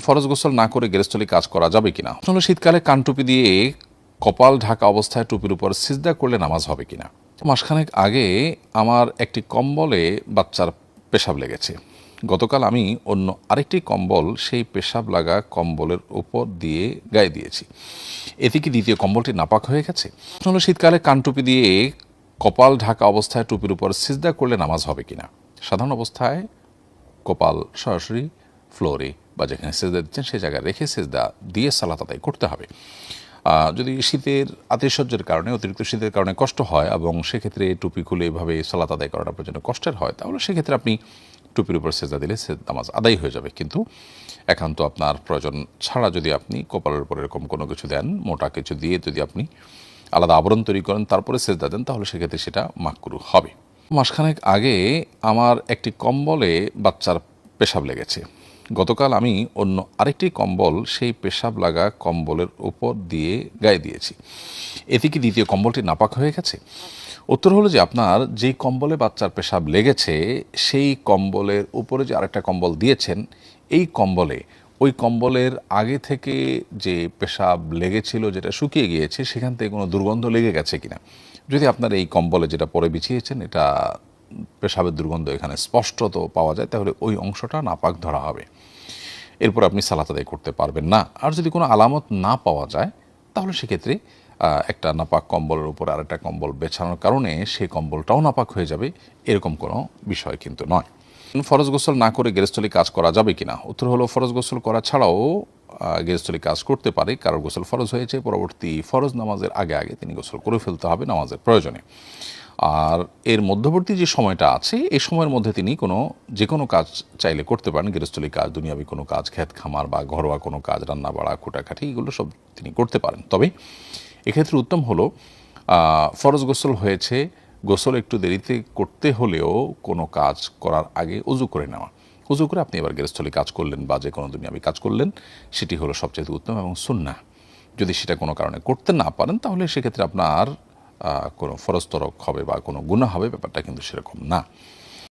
ফরজ গোসল না করে গেরস্থলি কাজ করা যাবে কিনা? হলো, শীতকালে কান টুপি দিয়ে কপাল ঢাকা অবস্থায় টুপির উপর সিজদা করলে নামাজ হবে কিনা? মাসখানেক আগে আমার একটি কম্বলে বাচ্চার পেশাব লেগেছে। গতকাল আমি অন্য আরেকটি কম্বল সেই পেশাব লাগা কম্বলের উপর দিয়ে গায়ে দিয়েছি। এতে কি দ্বিতীয় কম্বলটি নাপাক হয়ে গেছে? হলো, শীতকালে কান টুপি দিয়ে কপাল ঢাকা অবস্থায় টুপির উপর সিজদা করলে নামাজ হবে কিনা? সাধারণ অবস্থায় কপাল সরাসরি ফ্লোরে বা যেখানে সেজদা দিচ্ছেন সেই জায়গায় রেখে সেজদা দিয়ে সালাত আদায় করতে হবে। যদি শীতের আতিশয্যের কারণে, অতিরিক্ত শীতের কারণে কষ্ট হয় এবং সেক্ষেত্রে টুপি খুলে এভাবে সালাত আদায় করাটা আপনার জন্য কষ্টের হয়, তাহলে সেক্ষেত্রে আপনি টুপির উপর সেজদা দিলে সে নামাজ আদায় হয়ে যাবে। কিন্তু একান্ত আপনার প্রয়োজন ছাড়া যদি আপনি কপালের উপর এরকম কোনো কিছু দেন, মোটা কিছু দিয়ে যদি আপনি আলাদা আবরণ তৈরি করেন, তারপরে সেজদা দেন, তাহলে সেক্ষেত্রে সেটা মাকরু হবে। মাসখানেক আগে আমার একটি কম্বলে বাচ্চার পেশাব লেগেছে। গতকাল আমি অন্য আরেকটি কম্বল, সেই পেশাব লাগা কম্বলের উপর দিয়ে গায়ে দিয়েছি। এতে কি দ্বিতীয় কম্বলটি নাপাক হয়ে গেছে? উত্তর হলো যে আপনার যেই কম্বলে বাচ্চার পেশাব লেগেছে, সেই কম্বলের উপরে যে আরেকটা কম্বল দিয়েছেন, এই কম্বলে, ওই কম্বলের আগে থেকে যে পেশাব লেগেছিল, যেটা শুকিয়ে গিয়েছে, সেখান থেকে কোনো দুর্গন্ধ লেগে গেছে কিনা? যদি আপনার এই কম্বলে যেটা পরে বিছিয়েছেন, এটা পেশাবের দুর্গন্ধ এখানে স্পষ্টত পাওয়া যায়, তাহলে ওই অংশটা নাপাক ধরা হবে। এরপর আপনি সালাত আদায় করতে পারবেন না। আর যদি কোনো আলামত না পাওয়া যায়, তাহলে সেক্ষেত্রে একটা নাপাক কম্বলের উপর আরেকটা কম্বল বেছানোর কারণে সেই কম্বলটাও নাপাক হয়ে যাবে, এরকম কোনো বিষয় কিন্তু নয়। ফরজ গোসল না করে গেরস্থলি কাজ করা যাবে কিনা? উত্তর হলো, ফরজ গোসল করা ছাড়াও আহ, কাজ করতে পারে কারোর গোসল ফরজ হয়েছে পরবর্তী ফরজ নামাজের আগে আগে তিনি গোসল করে ফেলতে হবে নামাজের প্রয়োজনে। আর এর মধ্যবর্তী যে সময়টা আছে এই সময়ের মধ্যে তিনি কোনো যে কোনো কাজ চাইলে করতে পারেন গৃহস্থলী কাজ দুনিয়াবি কোনো কাজ ক্ষেত খামার বা ঘরোয়া কোনো কাজ রান্না বাড়া খুঁটাখাটি এগুলো সব তিনি করতে পারেন। তবে এক্ষেত্রে উত্তম হলো ফরজ গোসল হয়েছে গোসল একটু দেরিতে করতে হলেও কোনো কাজ করার আগে উজু করে নেওয়া। উজু করে আপনি এবার গেরস্থলে কাজ করলেন বা যে কোনো দুনিয়াবি কাজ করলেন, সেটি হলো সবচেয়ে উত্তম এবং সুন্না যদি সেটা কোনো কারণে করতে না পারেন, তাহলে সেক্ষেত্রে আপনার কোনো ফরস্তরক হবে বা কোনো গুণা হবে, ব্যাপারটা কিন্তু সেরকম না।